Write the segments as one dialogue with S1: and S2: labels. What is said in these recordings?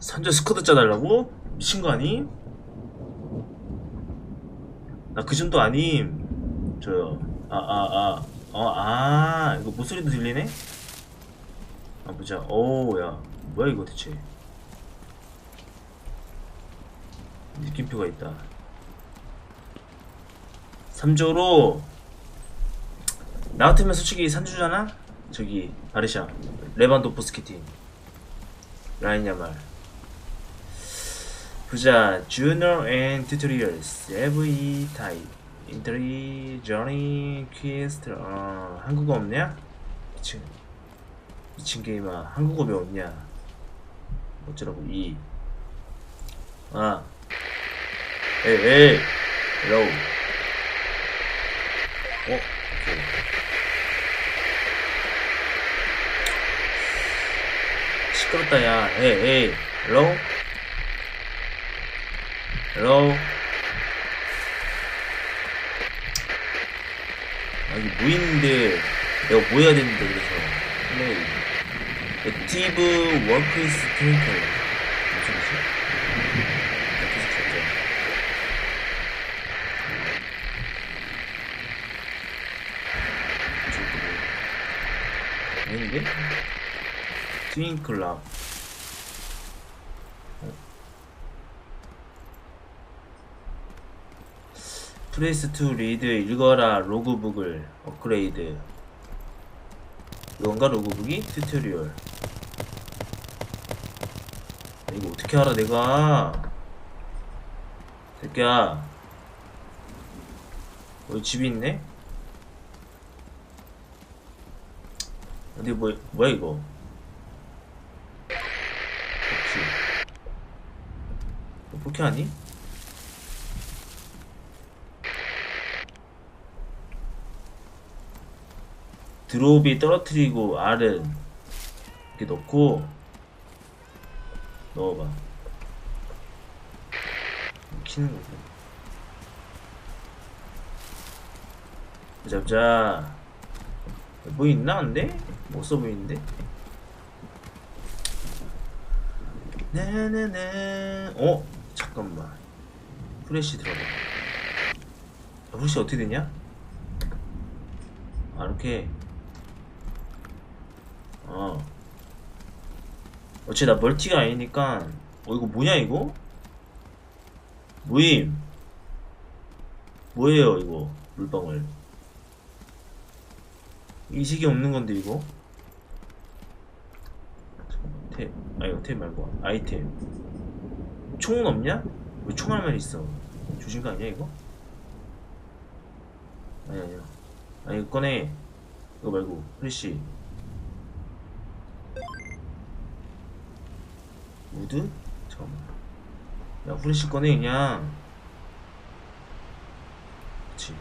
S1: 산저 스쿼드 짜달라고? 미친 거 아니? 나 그 정도 아님. 저요. 아, 아, 아. 어, 아. 이거 목소리도 들리네? 아, 보자. 오, 야. 뭐야, 이거 대체. 느낌표가 있다. 3조로 나 같으면 솔직히 산주잖아? 저기 바르샤 레반도프스키 팀 라인 야말 보자 Junior and Tutorials every type Entry, Journey, Quest. 어, 한국어 없냐? 미친. 미친 게임아 한국어 왜 없냐? 어쩌라고 이 아. 에이 에이 헬로우 어? 오케이. 시끄럽다 야. 에이 에이 헬로 우 헬로우 아 이게 무인인데? 내가 뭐 해야 되는데 그래서. 플레이 액티브 워크이스 트윈클 무슨 뭐 아닌데? 트윙클럽 프레스 투 리드 읽어라 로그북을 업그레이드 이건가 로그북이? 튜토리얼 아, 이거 어떻게 알아 내가 새끼야 여기 집이 있네? 어디 뭐 뭐야 이거 너 포켓 아니? 드롭이 떨어뜨리고 R은 이렇게 넣고 넣어봐 키는 거지 보자 보자 뭐 있나 근데? 못써 보이는데? 네네네 어? 잠깐만 프레시 들어가 아, 프레시 어떻게 되냐? 아 이렇게 어. 어째 나 멀티가 아니니까. 어 이거 뭐냐 이거? 모임. 뭐예요 이거 물방울? 이식이 없는 건데 이거? 탭. 아니 탭 말고. 아이템. 총은 없냐? 왜 총알만 있어? 조진 거 아니야 이거? 아니 아니야. 아니 꺼내. 이거 말고 프레시 우드? 잠깐만 야 프레시 꺼내 그냥. 그치.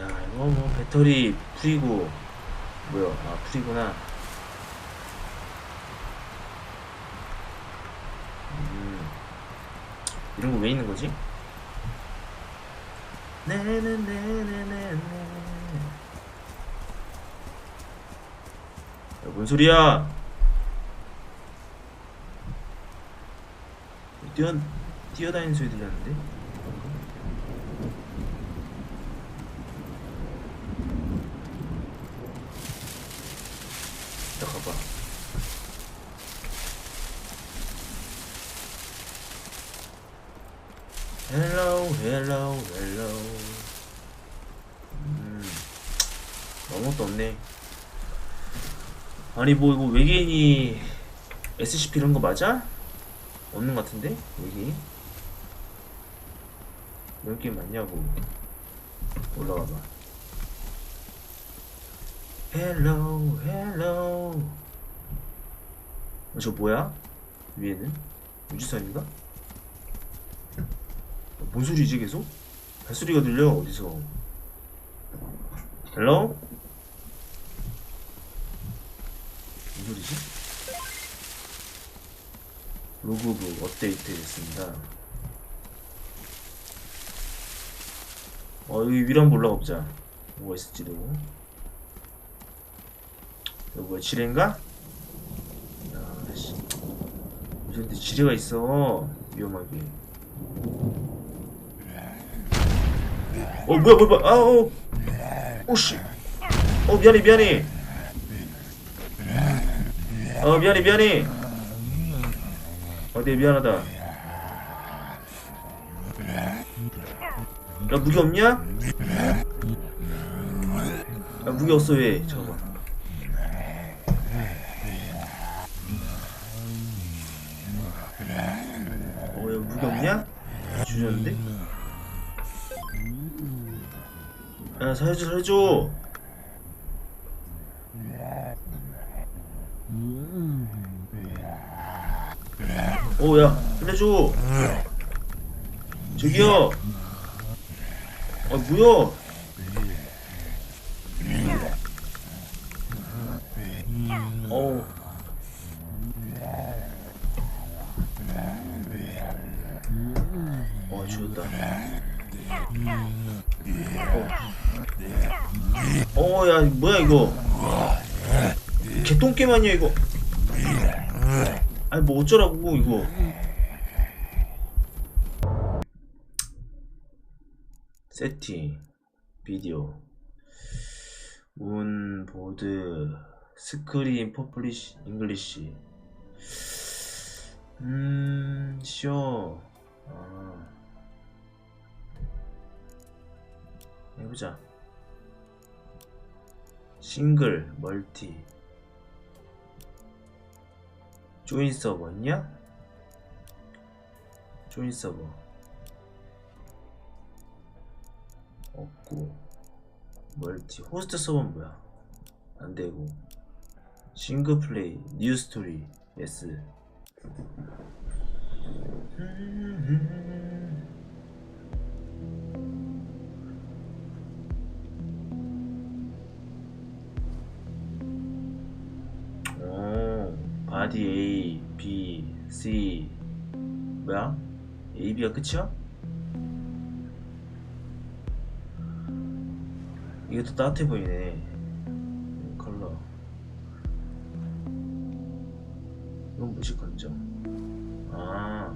S1: 야 이거 뭐 배터리 풀이고. 뭐야? 아 풀이구나. 음. 이런 거 왜 있는 거지? 네네네네네네. 야뭔 소리야 뛰어 뛰어다니는 소리 들렸는데? 이따 가봐. 헬로우 헬로우 헬로우 음 아무것도 없네. 아니 뭐 이거 외계인이 SCP 이런 거 맞아? 없는 것 같은데? 이런 게임 맞냐고 올라가봐 헬로우 어, 저 뭐야? 위에는? 우주선인가? 뭔 소리지 계속? 발소리가 들려 어디서 헬로? 무슨 소리지? 로그북 업데이트 됐습니다. 어 여기 위로 한번 올라가 보자. 뭐가 있을지도. 여기 뭐야 지뢰인가? 야씨. 근데 지뢰가 있어 위험하게. 어 뭐야 뭐야 뭐야. 아우 오씨. 어 미안해 미안해. 어 미안해 미안해 어네 미안하다 야 무기 없냐? 야 무기 없어 왜 잠깐만 어야 무기 없냐? 주셨는데? 야 살려줘 살려줘 오야 살려줘. 저기요. 아 뭐야 어우. 어 죽었다. 어. 어야 뭐야 이거? 개똥게임 아니야 이거 아니 뭐 어쩌라고 이거. 세팅 비디오. 문 보드 스크린 퍼플리시 잉글리시. 음 쉬어 아. 해보자. 싱글 멀티 조인 서버 있냐? 조인 서버. 없고. 멀티. 호스트 서버는 뭐야? 안되고. 싱글 플레이. 뉴 스토리. 예스 오 바디 C. 뭐야? A, B가 끝이야? 더 따뜻해 보이네. 음, 컬러. 이건 무식 건져 아.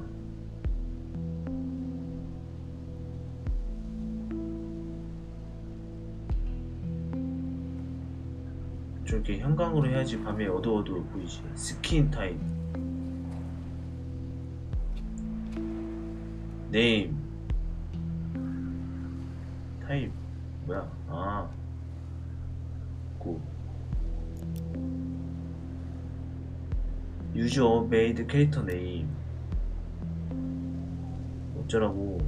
S1: 저렇게 형광으로 해야지 밤에 어두워도 보이지. 스킨 타입 네임. 타입 뭐야? 아. 고. 유저 메이드 캐릭터 네임. 어쩌라고.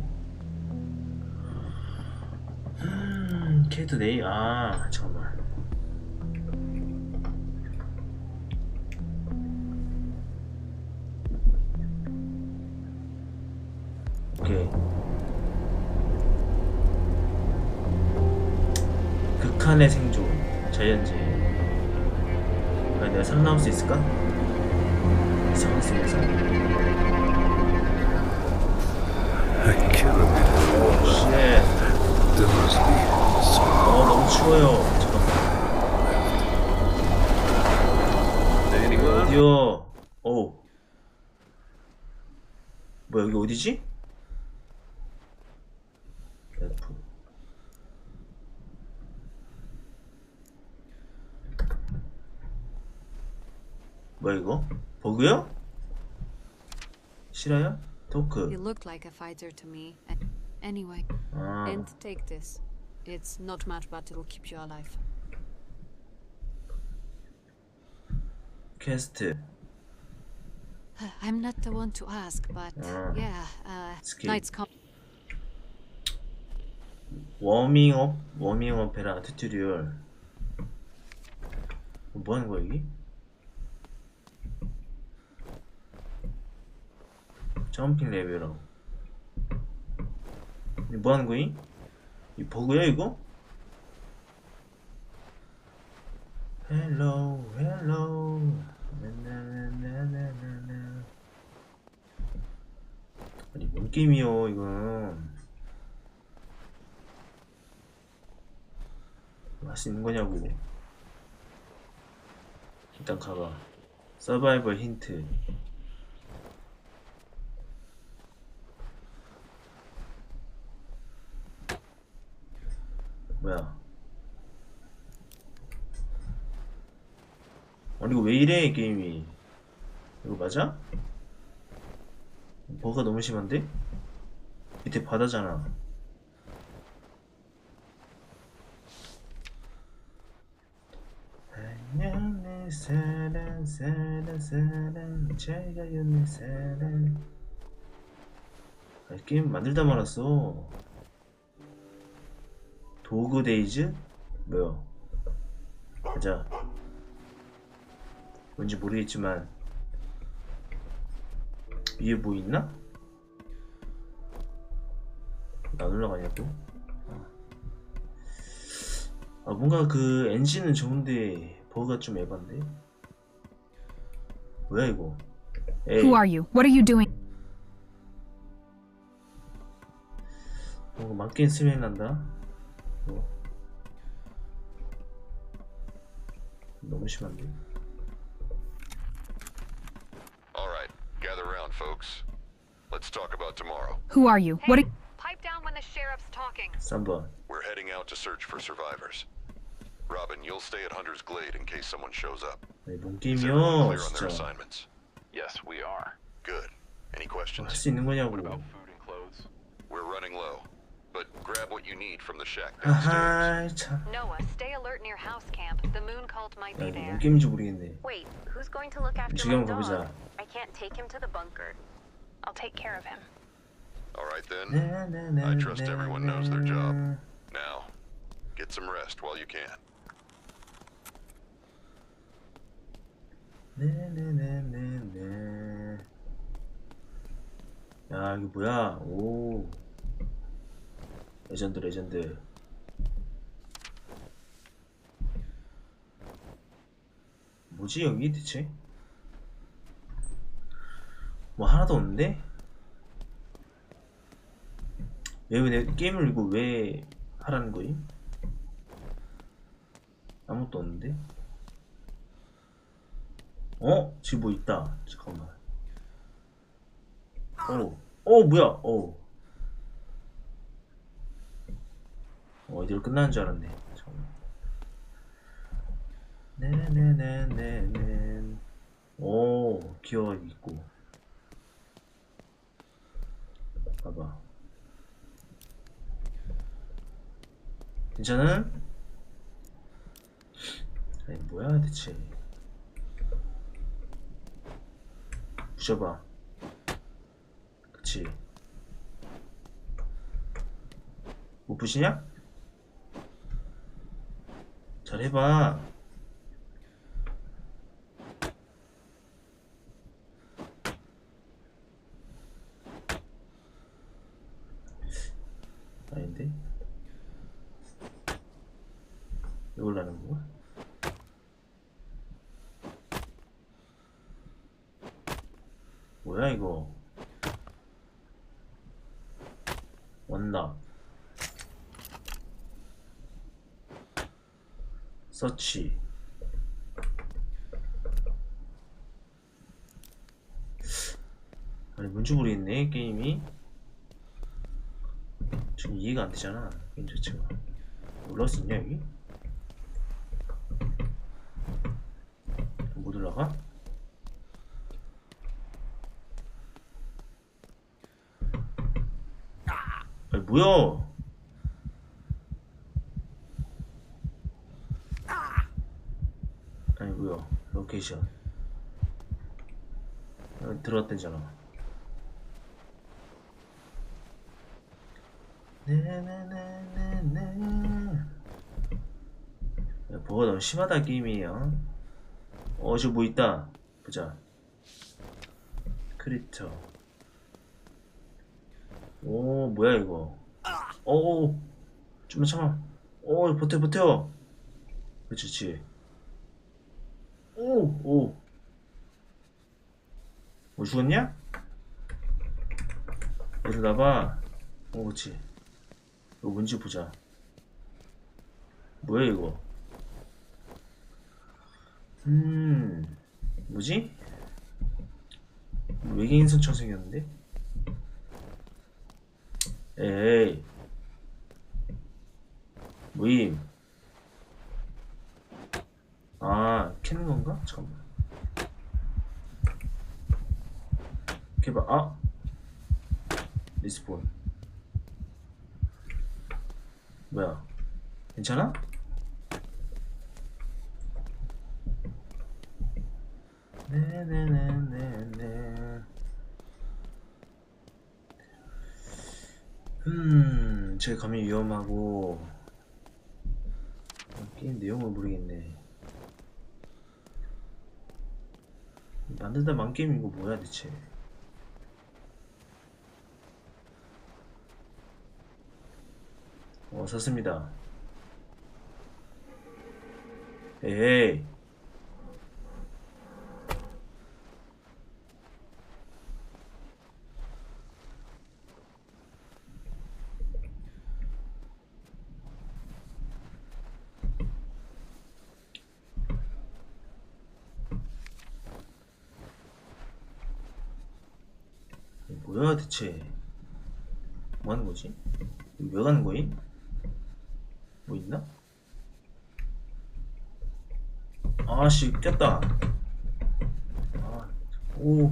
S1: 음, 캐릭터 네임? 아 잠깐만 오케이 극한의 생존 자연재해 과연 내가 살아남을 수 있을까? 상황 속에서. 쉣 어 너무 추워요. 잠깐만.
S2: anyone
S1: 어디요? 오 뭐야 여기 어디지? 뭐야 이거? 버그야? 실화야? 토크
S3: You looked like a fighter to me. Anyway,
S1: 아
S3: and take this. It's not much, but it'll keep you alive.
S1: 퀘스트
S3: I'm not the one to ask, but
S1: Ah.
S3: yeah, uh, night's come.
S1: 워밍업 워밍업 해라 튜토리얼 뭐 하는 거야 여기? 점핑 레벨업 이뭐 하는 거니? 이 버그야 이거? 헬로 헬로. 나나나나나나. 아니 뭔 게임이요 이건? 할수 있는 거냐고. 일단 가봐. 서바이벌 힌트 아니 이거 왜 이래 게임이 이거 맞아? 버가 너무 심한데? 밑에 바다잖아 내 사랑 사랑 사랑 잘 가요 내 사랑 아, 게임 만들다 말았어 도그 데이즈? 뭐야 가자 뭔지 모르겠지만 위에 뭐 있나? 안 올라가냐고? 아 뭔가 그 엔진은 좋은데 버그가 좀 에반데? 뭐야 이거 에이
S4: Who are you? What are you doing?
S1: 뭔가 맞게 스멜 난다 어. 너무 심한데
S5: Let's talk about tomorrow.
S4: Who are you?
S3: Hey,
S4: what?
S3: Pipe down when the sheriff's talking.
S1: Someone.
S5: We're heading out to search for survivors. Robin, you'll stay at Hunter's Glade in case someone shows up. Is everyone clear on their assignments?
S6: Yes, we are.
S5: Good. Any questions?
S6: What about food and clothes?
S5: We're running low, but grab what you need from the shack downstairs.
S3: Noah, stay alert near house camp. The moon cult might be there.
S7: Wait, who's going to look after my dog? I can't take him to the bunker. I'll take care of him.
S5: All right then.
S1: I
S5: trust everyone knows their job. Now, get some rest while you can.
S1: 네네네네네. 야 이게 뭐야? 오 레전드 레전드. 뭐지 여기 대체? 뭐 하나도 없는데? 왜, 왜, 게임을 이거 왜 하라는 거임? 아무것도 없는데? 어? 지금 뭐 있다. 잠깐만. 어, 어, 뭐야? 어. 어, 이대로 끝나는 줄 알았네. 네네네네네. 오, 기어가 있고. 봐봐. 괜찮은? 아니, 뭐야, 대체. 부셔봐. 그치. 못 부시냐? 잘해봐. 아닌데? 이걸 하는 거야? 뭐야 이거 원나 서치 아니 뭔지 모르겠네 게임이 지금 이해가 안 되잖아 게임 자체가 올라올 수 있냐 여기? 못 올라가? 아니 뭐야? 아니 뭐야? 로케이션 여기 들어왔대잖아. 네네네네네. 야, 뭐가 너무 심하다 게임이에요. 어, 저뭐 있다. 보자. 크리터. 오, 뭐야 이거? 오, 좀만 참아. 오, 버텨 버텨. 그렇지, 그렇지. 오, 오. 뭐 죽었냐? 일어나봐. 어, 그렇지. 이거 뭔지 보자 뭐야 이거 음 뭐지? 외계인 선처럼 생겼는데? 에이 무임 아 캐는 건가? 잠깐만 이렇게 봐 아! 리스폰 뭐야? 괜찮아? 네네네네네. 음 저기 가면 위험하고 어, 게임 내용을 모르겠네. 만들다 만 게임 이거 뭐야 대체 어 샀습니다 에이 뭐야 대체 뭐 하는 거지? 왜 가는 거임? 뭐 있나? 아씨 꼈다. 아, 오.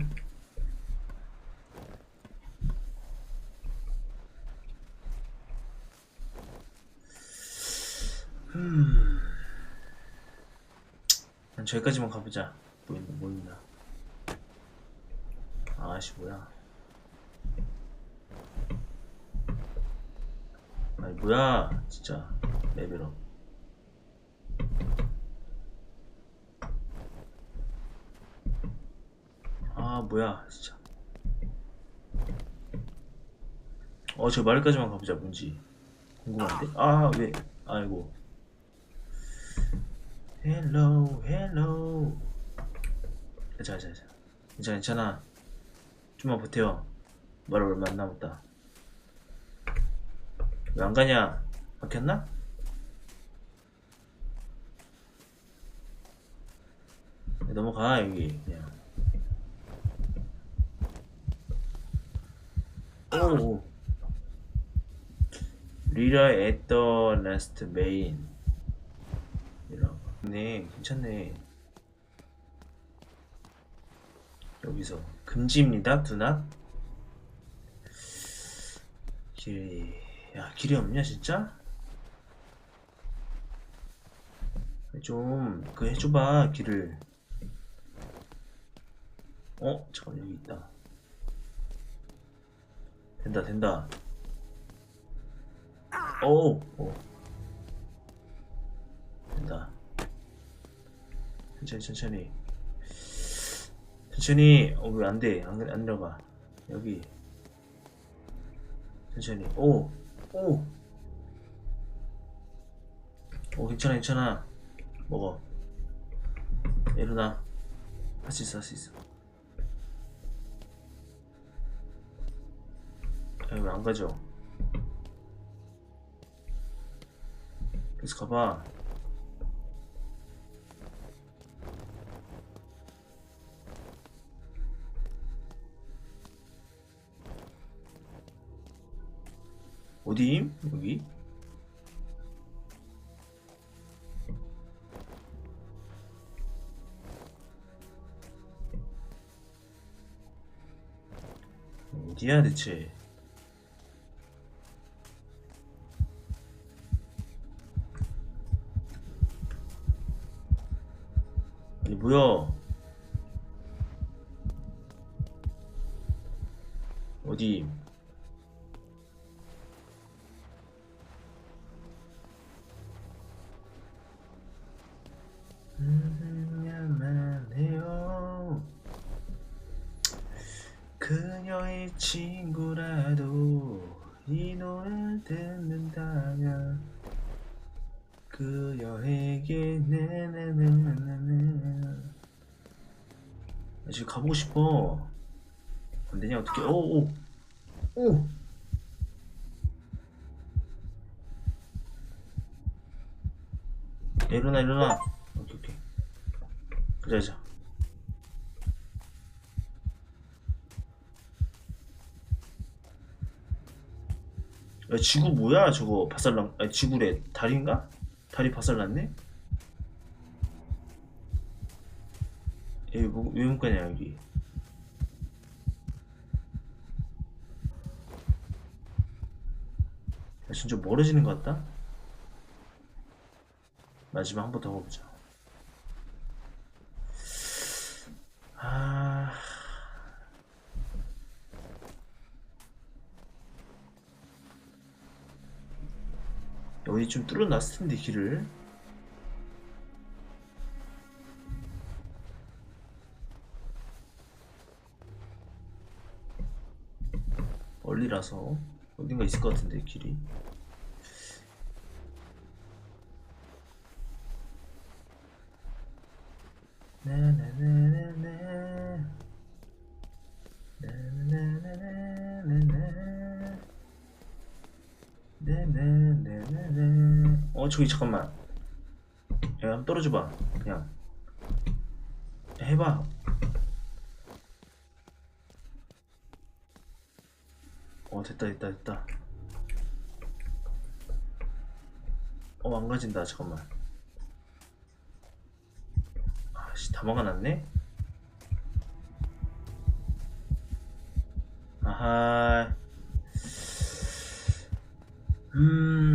S1: 음. 난 저기까지만 가보자. 뭐 있나 뭐 있나. 아씨 뭐야. 아니 뭐야 진짜 레벨업 아 뭐야 진짜. 어저 마을까지만 가보자 뭔지. 궁금한데? 아 왜? 아이고. 헬로 헬로. 괜찮아 괜찮아 괜찮아. 괜찮아. 좀만 버텨 말 얼마 안 남았다. 왜 안 가냐? 막혔나? 넘어가 여기. 그냥. 오. 리라 앳더 라스트 메인. 이라고 네 괜찮네. 여기서. 금지입니다 두낫 길이. 야 길이 없냐 진짜? 좀 그 해줘봐 길을 어? 잠깐 여기 있다. 된다 된다. 오, 오. 된다. 천천히 천천히. 천천히. 어 왜 안돼? 안, 안 들어가. 여기. 천천히. 오 오! 오 괜찮아 괜찮아. 먹어. 일어나. 할 수 있어 할 수 있어 왜 안 가죠? 계속 가봐 어디임? 여기? 어디야 대체? 뭐야? 어디? 만 해요. 그녀의 친구라도 이 노래를 듣는다면 그녀에게 네네네네네 나 지금 가보고 싶어. 안 되냐 어떻게 오오. 오. 야, 일어나 일어나. 오케이 오케이. 가자 가자. 야 지구 뭐야 저거? 바살난 아니 지구래. 다리인가? 다리 바살났네? 뭐, 여기 뭐, 왜 못가냐 여기. 야, 진짜 멀어지는 것 같다? 마지막 한 번 더 가보자. 아... 여기 좀 뚫어놨을 텐데 길을. 멀리라서 어딘가 있을 것 같은데 길이 네네네네네 네네네네네네 네네네네네 어 저기 잠깐만 야 떨어져봐 그냥 해봐 됐다 됐다 됐다. 어 망가진다 잠깐만. 아씨 다 막아놨네? 아하. 음